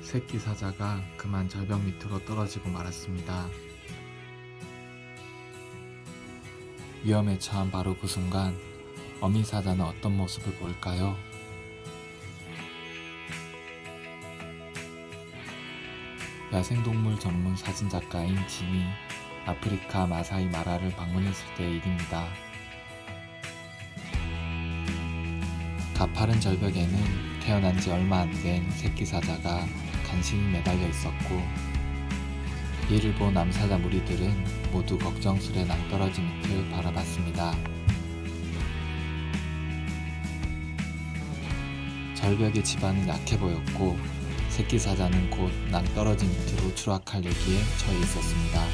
새끼 사자가 그만 절벽 밑으로 떨어지고 말았습니다. 위험에 처한 바로 그 순간 어미 사자는 어떤 모습을 보일까요? 야생동물 전문 사진작가인 짐이 아프리카 마사이 마라를 방문했을 때의 일입니다. 가파른 절벽에는 태어난 지 얼마 안 된 새끼 사자가 간신히 매달려 있었고 이를 본 남사자 무리들은 모두 걱정스레 낭떠러지 밑을 바라봤습니다. 절벽의 지반은 약해 보였고 새끼 사자는 곧 낭떠러지 밑으로 추락할 얘기에 처해 있었습니다.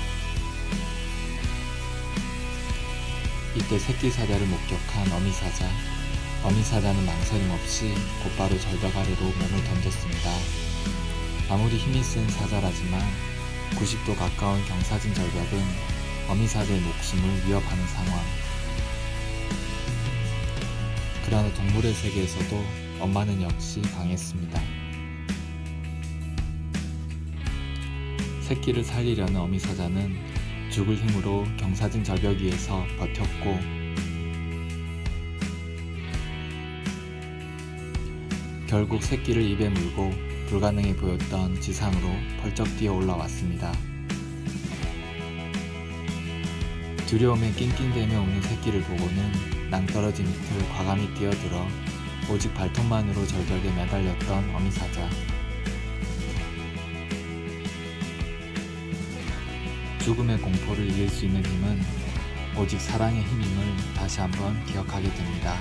이때 새끼 사자를 목격한 어미 사자. 어미 사자는 망설임 없이 곧바로 절벽 아래로 몸을 던졌습니다. 아무리 힘이 센 사자라지만 90도 가까운 경사진 절벽은 어미 사자의 목숨을 위협하는 상황. 그러나 동물의 세계에서도 엄마는 역시 강했습니다. 새끼를 살리려는 어미 사자는 죽을 힘으로 경사진 절벽 위에서 버텼고 결국 새끼를 입에 물고 불가능해 보였던 지상으로 벌쩍 뛰어 올라왔습니다. 두려움에 낑낑대며 웃는 새끼를 보고는 낭떠러지 밑을 과감히 뛰어들어 오직 발톱만으로 절벽에 매달렸던 어미사자. 죽음의 공포를 이길 수 있는 힘은 오직 사랑의 힘임을 다시 한번 기억하게 됩니다.